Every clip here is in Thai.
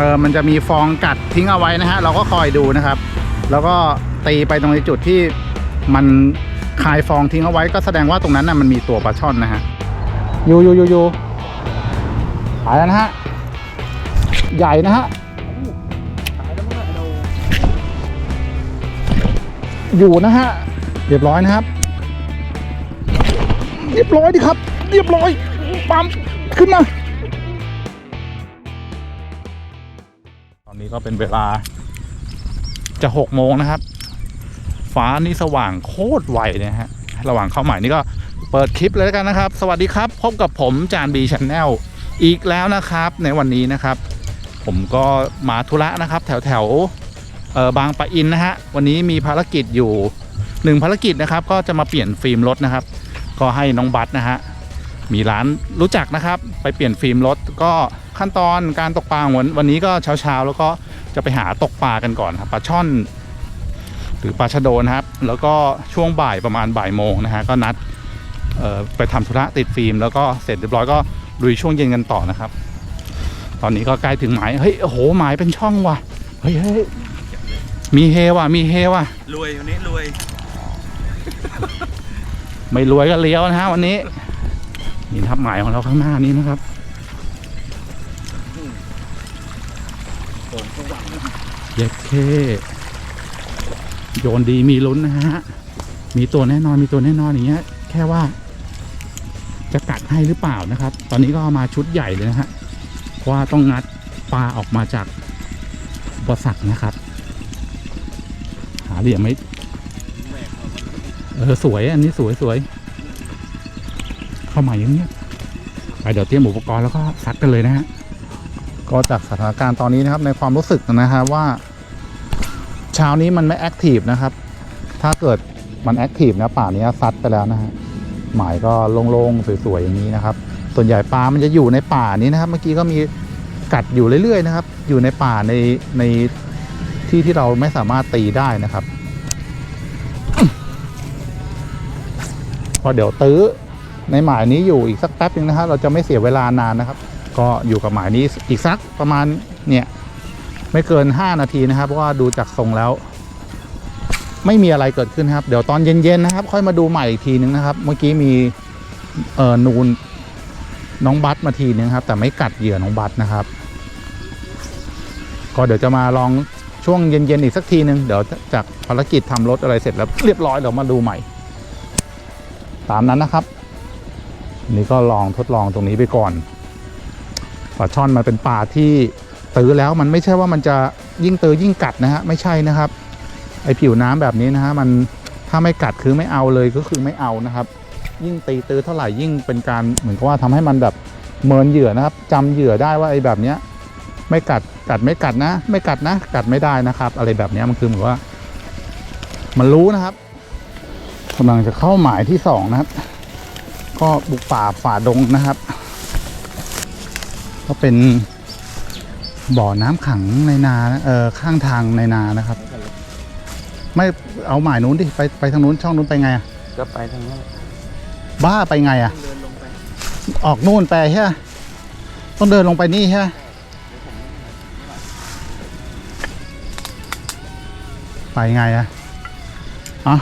เออมันจะมีฟองกัดทิ้งเอาไว้นะฮะ เราก็คอยดูนะครับ แล้วก็ตีไปตรงในจุดที่มันคายฟองทิ้งเอาไว้ก็แสดงว่าตรงนั้นน่ะมันมีตัวปลาช่อนนะฮะอยูอยูอยูอยูหายแล้วนะฮะ ใหญ่นะฮะอยู่นะฮะ เรียบร้อยนะครับ เรียบร้อยดิครับ เรียบร้อยปั๊มขึ้นมา ก็เป็นเวลา จะหกโมงนะครับ ฟ้านี่สว่างโคตรไวเลยฮะ ระหว่างเข้าใหม่นี่ก็เปิดคลิปเลยแล้วกันนะครับ สวัสดีครับ พบกับผมจานบีชแนลอีกแล้วนะครับ ในวันนี้นะครับ ผมก็มาธุระนะครับ แถวแถวเออบางปะอินนะฮะ วันนี้มีภารกิจอยู่หนึ่งภารกิจนะครับ ก็จะมาเปลี่ยนฟิล์มรถนะครับ ก็ให้น้องบัตนะฮะ มีร้านรู้จักนะครับ ไปเปลี่ยนฟิล์มรถก็ขั้นตอนการตกปลาของวันวันนี้ก็เช้าๆแล้วก็จะไปหาตกปลากันก่อนครับปลาช่อน หรือปลาชะโดนะครับ แล้วก็ช่วงบ่ายประมาณบ่ายโมงนะฮะก็นัดเอ่อไปทำธุระติดฟิล์ม แล้วก็เสร็จเรียบร้อยก็ลุยช่วงเย็นกันต่อนะครับ ตอนนี้ก็ใกล้ถึงหมายเฮ้ยโอ้โหหมายเป็นช่องว่ะเฮ้ยเฮ้ยมีเฮว่ะมีเฮว่ะรวยวันนี้รวย ไม่รวยก็เลี้ยวนะฮะวันนี้ นี่ทับหมายของเราข้างหน้านี้นะครับโงสว่างเย็ดเคโยนดีมีลุ้นนะฮะ มีตัวแน่นอนมีตัวแน่นอนอย่างเงี้ย แค่ว่าจะกัดให้หรือเปล่านะครับ ตอนนี้ก็มาชุดใหญ่เลยนะฮะ เพราะว่าต้องงัดปลาออกมาจากอุปสรรคนะครับ หาเหลี่ยมไม่แหมเออสวยอันนี้สวยสวย เข้ามาอย่างเงี้ยไปเดี๋ยวเตรียมอุปกรณ์แล้วก็ซัดกันเลยนะฮะก็จากสถานการณ์ตอนนี้นะครับในความรู้สึกนะฮะว่า เช้านี้มันไม่แอคทีฟนะครับ ถ้าเกิดมันแอคทีฟนะป่านี้ซัดไปแล้วนะฮะหมายก็โล่งๆสวยๆอย่างนี้นะครับ ส่วนใหญ่ปลามันจะอยู่ในป่านี้นะครับ เมื่อกี้ก็มีกัดอยู่เรื่อยๆนะครับ อยู่ในป่าในในที่ที่เราไม่สามารถตีได้นะครับพอเดี๋ยวตื้อ ในหมายนี้อยู่อีกสักแป๊บนึงนะครับเราจะไม่เสียเวลานานนะครับ ก็อยู่กับหมายนี้อีกสักประมาณเนี่ยไม่เกิน 5 นาทีนะครับ เพราะว่าดูจากทรงแล้ว ไม่มีอะไรเกิดขึ้นครับ เดี๋ยวตอนเย็นๆนะครับ ค่อยมาดูใหม่อีกทีนึงนะครับ เมื่อกี้มีเอ่อนูนน้องบัตมาทีนึงครับ แต่ไม่กัดเหยื่อน้องบัตนะครับ ก็เดี๋ยวจะมาลองช่วงเย็นๆอีกสักทีนึงเดี๋ยวจากภารกิจทำรถอะไรเสร็จแล้วเรียบร้อยเดี๋ยวมาดูใหม่ ตามนั้นนะครับ นี่ก็ลองทดลองตรงนี้ไปก่อนปลาช่อนมันเป็นปลาที่ตื้อแล้วมันไม่ใช่ว่ามันจะยิ่งตื้อยิ่งกัดนะฮะไม่ใช่นะครับ ไอผิวน้ำแบบนี้นะฮะมันถ้าไม่กัดคือไม่เอาเลยก็คือไม่เอานะครับ ยิ่งตีตื้อเท่าไหร่ยิ่งเป็นการเหมือนกับว่าทำให้มันแบบเมินเหยื่อนะครับจำเหยื่อได้ว่าไอแบบเนี้ยไม่กัดกัดไม่กัดนะ ไม่กัดนะ กัดไม่ได้นะครับ อะไรแบบนี้มันคือเหมือนว่า มันรู้นะครับกำลังจะเข้าหมายที่สองนะครับ ก็บุกป่าฝ่าดงนะครับ ก็เป็นบ่อน้ำขังในนานะเออข้างทางในนานะครับ ไม่เอาหมายนู้นดิไปไปทางนู้นช่องนู้นไปไงอะก็ไปทางนั้นบ้าไปไงอะเดินลงไปออกนู่นไปใช่ไหมต้องเดินลงไปนี่ใช่ไหมไปไงอะอะ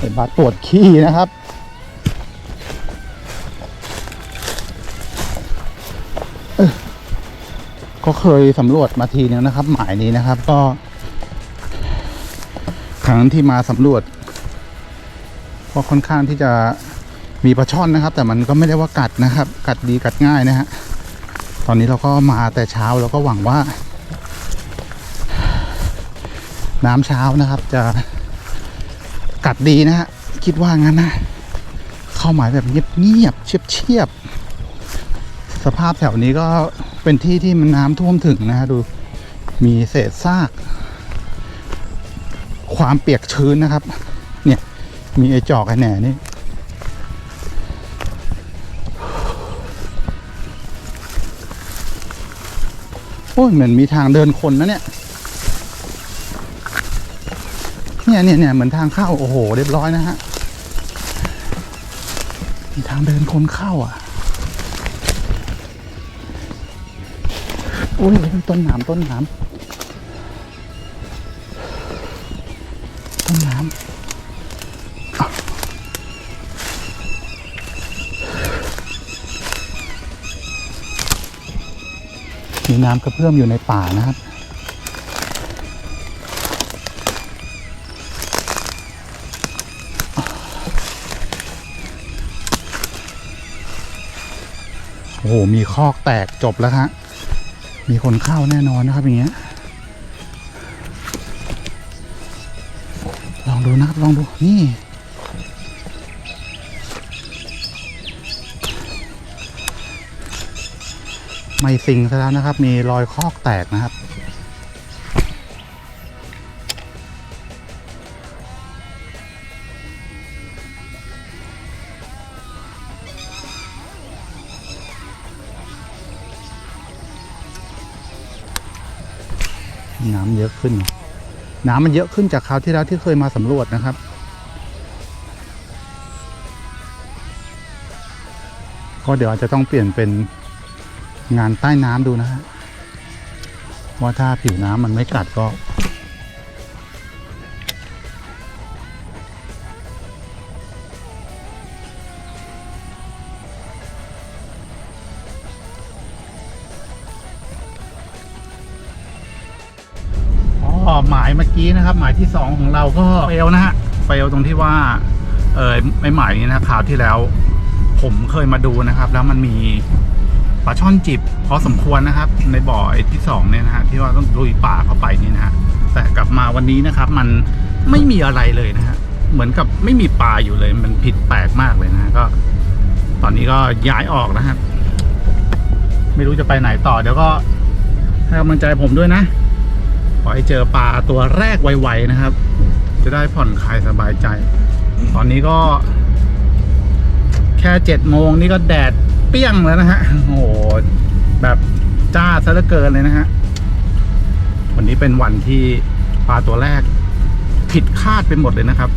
เห็นบัตรตรวจขี้นะครับเอ้ยก็เคยสำรวจมาทีนึงนะครับ หมายนี้นะครับ ก็ครั้งที่มาสำรวจก็ค่อนข้างที่จะมีปลาช่อนนะครับ แต่มันก็ไม่ได้ว่ากัดนะครับ กัดดีกัดง่ายนะฮะตอนนี้เราก็มาแต่เช้าแล้วก็หวังว่า น้ำเช้านะครับจะ กัดดีนะฮะ คิดว่างั้นนะ เข้าหมายแบบเงียบๆเชียบๆ สภาพแถวนี้ก็เป็นที่ที่มันน้ำท่วมถึงนะฮะ ดูมีเศษซาก ความเปียกชื้นนะครับ เนี่ย มีไอ้จอกไอ้แหน่นี่โอ้ยเหมือนมีทางเดินคนนะเนี่ย เนี่ยเนี่ยเนี่ยเหมือนทางเข้าโอ้โห เรียบร้อยนะฮะมีทางเดินคนเข้าอะโอ้ยต้นหนามต้นหนามต้นหนามมีน้ำกระเพื่อมอยู่ในป่านะครับ โอ้โหมีคอกแตกจบแล้วฮะ มีคนเข้าแน่นอนนะครับอย่างเงี้ย ลองดูนะครับลองดูนี่ไม่สิงซะแล้วนะครับ มีรอยคอกแตกนะครับ เยอะขึ้น น้ำมันเยอะขึ้นจากคราวที่แล้วที่เคยมาสำรวจนะครับ ก็เดี๋ยวอาจจะต้องเปลี่ยนเป็นงานใต้น้ำดูนะฮะว่าถ้าผิวน้ำมันไม่กัดก็ หมายเมื่อกี้นะครับ หมายที่สองของเราก็เฟลนะฮะเฟลตรงที่ว่า เออไม่หมายนี้นะข่าวที่แล้ว ผมเคยมาดูนะครับ แล้วมันมีปลาช่อนจิบพอสมควรนะครับ ในบ่อไอ้ที่สองเนี่ยนะฮะที่ว่าต้องลุยป่าเข้าไปนี่นะฮะแต่กลับมาวันนี้นะครับ มันไม่มีอะไรเลยนะฮะเหมือนกับไม่มีปลาอยู่เลย มันผิดแปลกมากเลยนะฮะก็ ตอนนี้ก็ย้ายออกนะครับไม่รู้จะไปไหนต่อเดี๋ยวก็ให้กำลังใจผมด้วยนะ ขอให้เจอปลาตัวแรกไวๆนะครับ จะได้ผ่อนคลายสบายใจ ตอนนี้ก็ แค่เจ็ดโมงนี่ก็แดดเปี้ยงแล้วนะฮะ โอ้โห แบบจ้าซะเหลือเกินเลยนะฮะ วันนี้เป็นวันที่ปลาตัวแรก ผิดคาดไปหมดเลยนะครับ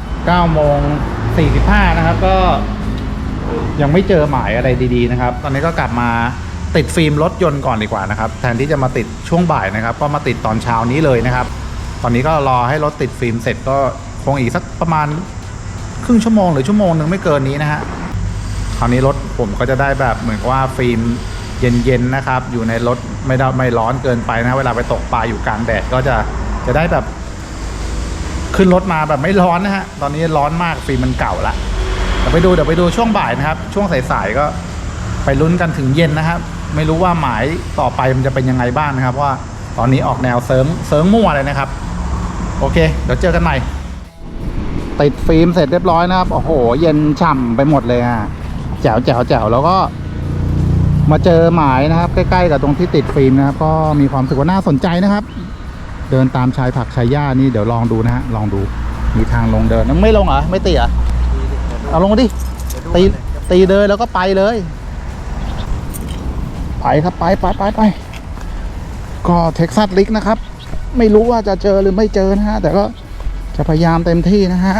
9โมง45นะครับ ก็ยังไม่เจอหมายอะไรดี ๆ นะครับ ตอนนี้ก็กลับมา ติดฟิล์มรถยนต์ก่อนดีกว่านะครับแทนที่จะมาติดช่วงบ่ายนะครับ ก็มาติดตอนเช้านี้เลยนะครับ ตอนนี้ก็รอให้รถติดฟิล์มเสร็จก็คงอีกสักประมาณครึ่งชั่วโมงหรือชั่วโมงหนึ่งไม่เกินนี้นะฮะคราวนี้รถผมก็จะได้แบบเหมือนว่าฟิล์มเย็นๆนะครับ อยู่ในรถไม่ได้ไม่ร้อนเกินไปนะเวลาไปตกปลาอยู่กลางแดดก็จะจะได้แบบขึ้นรถมาแบบไม่ร้อนนะฮะ ตอนนี้ร้อนมากฟิล์มมันเก่าละเดี๋ยวไปดูเดี๋ยวไปดูช่วงบ่ายนะครับ ช่วงสายๆก็ไปลุ้นกันถึงเย็นนะครับ ไม่รู้ว่าหมายต่อไปมันจะเป็นยังไงบ้างนะครับ ว่าตอนนี้ออกแนวเซิร์งเซิร์งมั่วเลยนะครับ โอเค เดี๋ยวเจอกันใหม่ติดฟิล์มเสร็จเรียบร้อยนะครับ โอ้โห เย็นฉ่ำไปหมดเลยอะแจ๋วแจ๋วแจ๋วแล้วก็ มาเจอหมายนะครับ ใกล้ๆกับตรงที่ติดฟิล์มนะครับ ก็มีความรู้สึกว่าน่าสนใจนะครับ เดินตามชายผักชายหญ้านี่เดี๋ยวลองดูนะฮะลองดูมีทางลงเดินไม่ลงเหรอไม่ตีเหรอเอาลงมาดิตีตีเดินแล้วก็ไปเลย ไปครับไปไปไปไปก็เท็กซัสลิกนะครับ ไม่รู้ว่าจะเจอหรือไม่เจอนะฮะ แต่ก็จะพยายามเต็มที่นะฮะ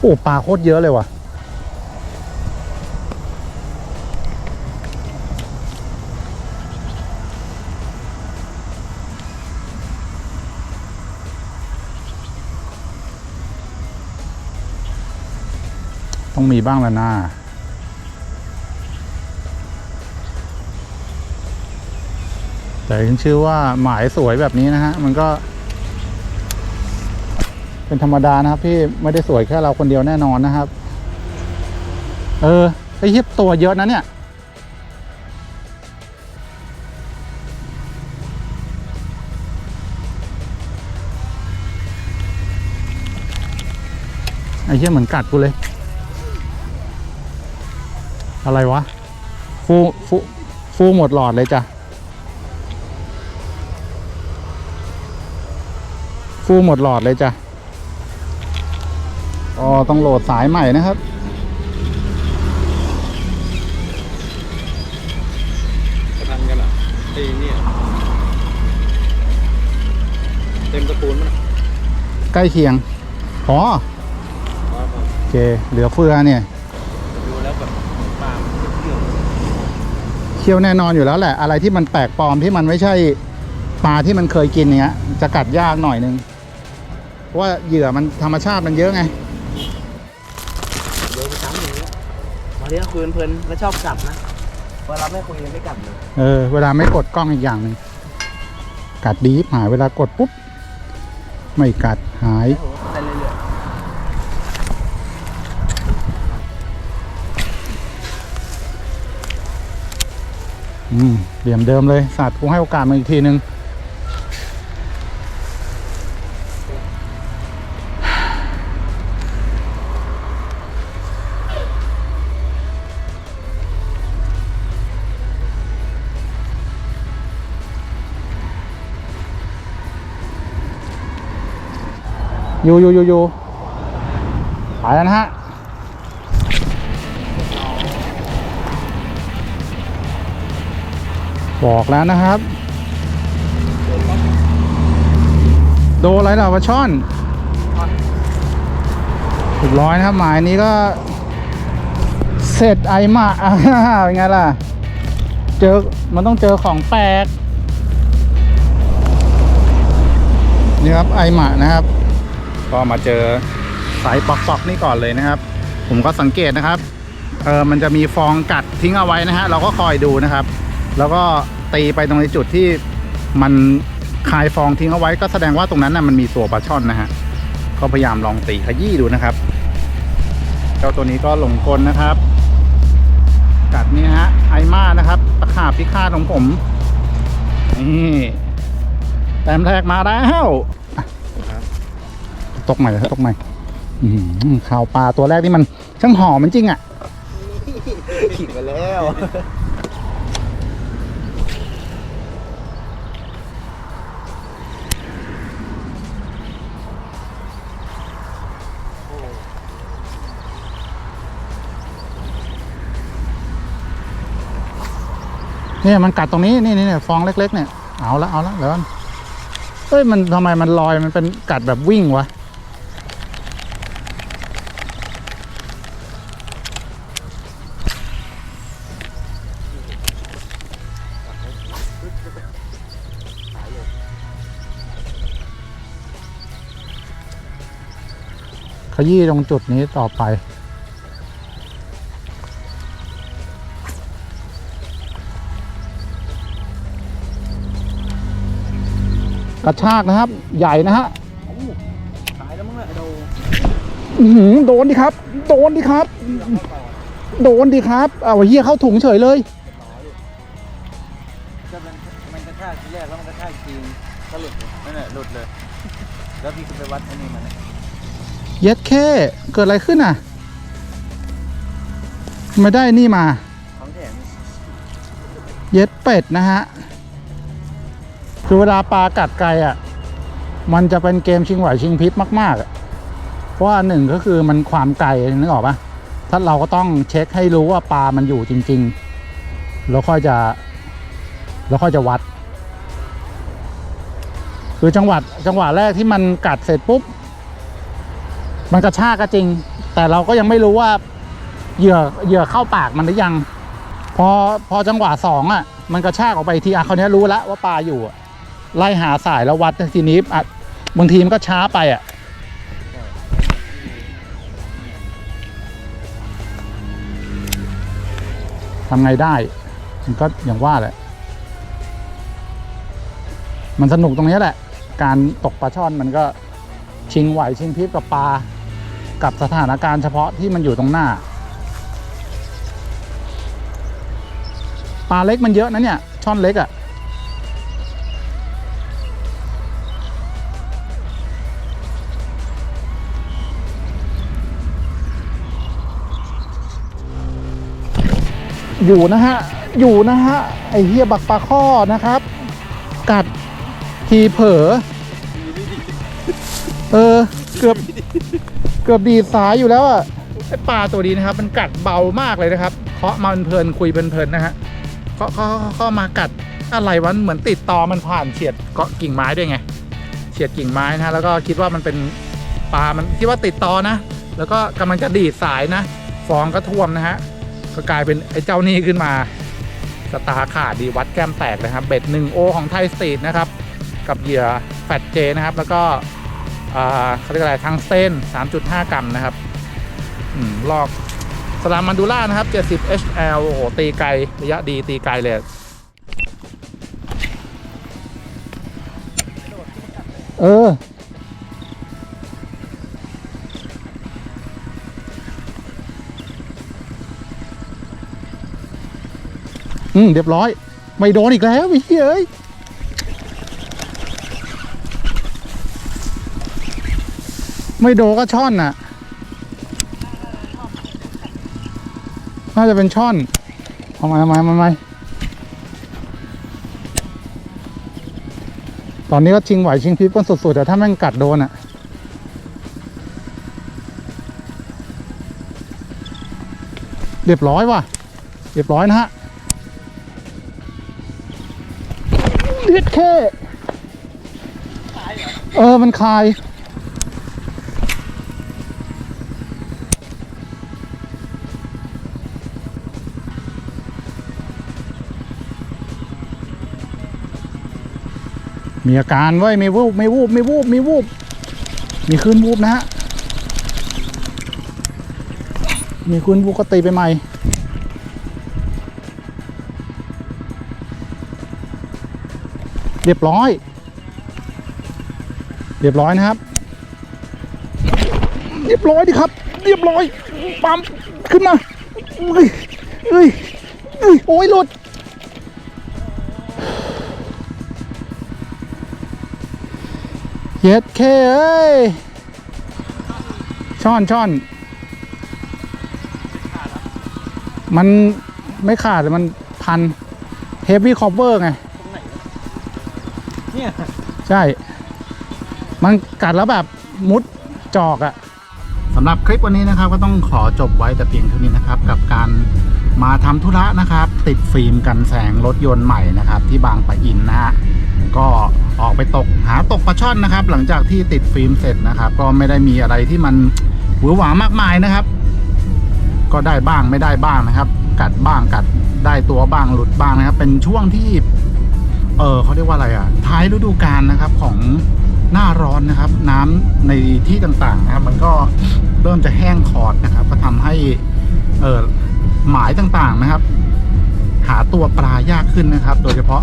โอ้ปลาโคตรเยอะเลยว่ะ ต้องมีบ้างแล้วนะแต่ขึ้นชื่อว่าหมายสวยแบบนี้นะฮะ มันก็ เป็นธรรมดานะครับพี่ไม่ได้สวยแค่เราคนเดียวแน่นอนนะครับ เออไอ้เหี้ยตัวเยอะนะเนี่ยไอ้เหี้ยเหมือนกัดกูเลย อะไรวะ ฟูฟูฟูหมดหลอดเลยจ้ะ ฟูหมดหลอดเลยจ้ะอ๋อต้องโหลดสายใหม่นะครับ จะทันกันเหรอไอ้เนี่ยเต็มตะปูนมั้ยใกล้เคียง อ๋ออ๋อโอเค เหลือเฟือเนี่ย ดูแล้วแบบปลามันเที่ยว เคี้ยวแน่นอนอยู่แล้วแหละ อะไรที่มันแปลกปลอมที่มันไม่ใช่ปลาที่มันเคยกินเนี้ย จะกัดยากหน่อยนึงเพราะว่าเหยื่อมันธรรมชาติมันเยอะไงเดี๋ยวไปซ้ำอย่างนี้มาเรียกคุยเพลินๆแล้วชอบกลับนะเวลาไม่คุยไม่กลับเลยเออเวลาไม่กดกล้องอีกอย่างหนึ่งกัดดีฟหายเวลากดปุ๊บ ไม่กัดหายโอ้โหไอืมเหลี่ยมเดิมเลยสัตว์กูให้โอกาสมันอีกทีนึง อยู่อยู่อยู่อยู่ไปแล้วนะฮะ บอกแล้วนะครับ โดอะไรล่ะวะช่อนถูกร้อยนะครับหมายนี้ก็ เสร็จไอมาอ่าเป็นไงล่ะ เจอมันต้องเจอของแปลกนี่ครับไอหมานะครับ ก็มาเจอสายปอกๆนี่ก่อนเลยนะครับ ผมก็สังเกตนะครับเออมันจะมีฟองกัดทิ้งเอาไว้นะฮะเราก็คอยดูนะครับ แล้วก็ตีไปตรงในจุดที่มันคายฟองทิ้งเอาไว้ก็แสดงว่าตรงนั้นน่ะมันมีตัวปลาช่อนนะฮะก็พยายามลองตีขยี้ดูนะครับ เจ้าตัวนี้ก็หลงกลนะครับ กัดนี่ฮะไอมานะครับ ตะขาบพิฆาตของผม นี่แต้มแรกมาแล้วตกใหม่เลยครับตกใหม่อื้อหือข่าวปลาตัวแรกที่มันช่างหอมมันจริงอะขิงไปแล้ว เนี่ยมันกัดตรงนี้นี่นี่เนี่ยฟองเล็ก ๆ เนี่ยเอาละเอาละเดี๋ยวก่อนเอ้ยมันทำไมมันลอยมันเป็นกัดแบบวิ่งวะขยี้ตรงจุดนี้ต่อไป กระชากนะครับ ใหญ่นะฮะตายแล้วมั้งเนี่ยไอ้โดอื้อหือโดนดิครับ โดนดิครับ โดนดิครับเอาเฮียเข้าถุงเฉยเลย จะมันมันกระชากทีแรกแล้วมันกระชากจริงก็หลุดเลยนั่นแหละหลุดเลย แล้วพี่ก็ไปวัดอันนี้มันเย็ดแค่เกิดอะไรขึ้นอะ ไม่ได้นี่มา ของแถม เย็ดเป็ดนะฮะ คือเวลาปลากัดไกลอะ มันจะเป็นเกมชิงไหวชิงพริบมาก ๆ เพราะว่าหนึ่งก็คือมันความไกลนึกออกปะถ้าเราก็ต้องเช็คให้รู้ว่าปลามันอยู่จริง ๆ แล้วค่อยจะแล้วค่อยจะวัด คือจังหวัดจังหวะแรกที่มันกัดเสร็จปุ๊บ มันกระชากก็จริง แต่เราก็ยังไม่รู้ว่าเหยื่อเหยื่อเข้าปากมันหรือยัง พอพอจังหวะสองอะ มันกระชากออกไปทีอะคราวนี้รู้แล้วว่าปลาอยู่อะ ไล่หาสายแล้ววัดทีนี้อะบางทีมันก็ช้าไปอะทำไงได้ มันก็อย่างว่าแหละ มันสนุกตรงนี้แหละ การตกปลาช่อนมันก็ชิงไหวชิงพริบกับปลา กับสถานการณ์เฉพาะที่มันอยู่ตรงหน้า ปลาเล็กมันเยอะนะเนี่ย ช่อนเล็กอะ่ะ อยู่นะฮะ อยู่นะฮะ ไอเฮียบักปลาข้อนะครับ กัดทีเผลอเออ เกือบ เกือบดีดสายอยู่แล้วอะไอปลาตัวนี้นะครับ มันกัดเบามากเลยนะครับ เคาะมาเพลินคุยเพลินๆนะฮะเคาะเคาะเคาะมากัดอะไรวะเหมือนติดตอมันผ่านเฉียดเกาะกิ่งไม้ด้วยไงเฉียดกิ่งไม้นะฮะแล้วก็คิดว่ามันเป็นปลามันคิดว่าติดตอนะ แล้วก็กำลังจะดีดสายนะฟองก็ท่วมนะฮะ ก็กลายเป็นไอ้เจ้านี่ขึ้นมาสตาร์ขาดดีวัดแก้มแตกเลยครับ เบ็ด1โอของไทยสตรีทนะครับ กับเหยื่อแฟตเจนะครับ แล้วก็อ่าเขาเรียกอะไรทางเส้น 3.5 กรัมนะครับอืมลอกสลามมันดูล่านะครับ 70 HL โอ้โห ตีไกล ระยะดีตีไกลเลย เออ อืมเรียบร้อย ไม่โดนอีกแล้วไอ้เหี้ยเอ้ยไม่โดนก็ช่อนน่ะ น่าจะเป็นช่อนเอามเอามาเอามาเอามาตอนนี้ก็ชิงไหวชิงพริบกันสุดๆแต่ถ้าแม่งกัดโดนอะ เรียบร้อยว่ะ เรียบร้อยนะฮะ ดแค่เออ มันคลาย มีอาการเว้ยมีวูบมีวูบมีวูบมีวูบมีคืนวูบนะฮะ มีคืนวูบก็ตีไปใหม่ เรียบร้อย เรียบร้อยนะครับ เรียบร้อยดิครับ เรียบร้อยปั๊มขึ้นมาเอ้ยเอ้ยเอ้ยโอ้ยหลุดเย็ดเคเอ้ยช่อนช่อนมันไม่ขาดแต่มันพันเฮฟวี่คอปเวอร์ไง ใช่ มันกัดแล้วแบบมุดจอกอะสำหรับคลิปวันนี้นะครับก็ต้องขอจบไว้แต่เพียงเท่านี้นะครับ กับการมาทำธุระนะครับ ติดฟิล์มกันแสงรถยนต์ใหม่นะครับ ที่บางปะอินนะฮะก็ออกไปตกหาตกปลาช่อนนะครับ หลังจากที่ติดฟิล์มเสร็จนะครับ ก็ไม่ได้มีอะไรที่มันหวือหวามากมายนะครับ ก็ได้บ้างไม่ได้บ้างนะครับ กัดบ้างกัดได้ตัวบ้างหลุดบ้างนะครับ เป็นช่วงที่ เออเขาเรียกว่าอะไรอะ ท้ายฤดูกาลนะครับของหน้าร้อนนะครับ น้ำในที่ต่างๆนะครับ มันก็เริ่มจะแห้งขอดนะครับ ก็ทำให้เออหมายต่างๆนะครับ หาตัวปลายากขึ้นนะครับ โดยเฉพาะ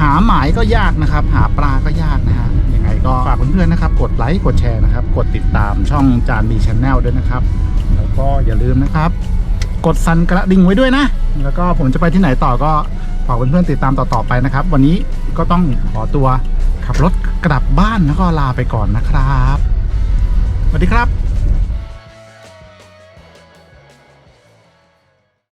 หาหมายก็ยากนะครับ หาปลาก็ยากนะฮะยังไงก็ฝากเพื่อนๆนะครับ กดไลค์กดแชร์นะครับ กดติดตามช่องจานบีชแนลด้วยนะครับ แล้วก็อย่าลืมนะครับ กดสั่นกระดิ่งไว้ด้วยนะ แล้วก็ผมจะไปที่ไหนต่อก็ ฝากเพื่อนๆติดตามต่อๆไปนะครับ วันนี้ก็ต้องขอตัวขับรถกลับบ้านแล้วก็ลาไปก่อนนะครับสวัสดีครับ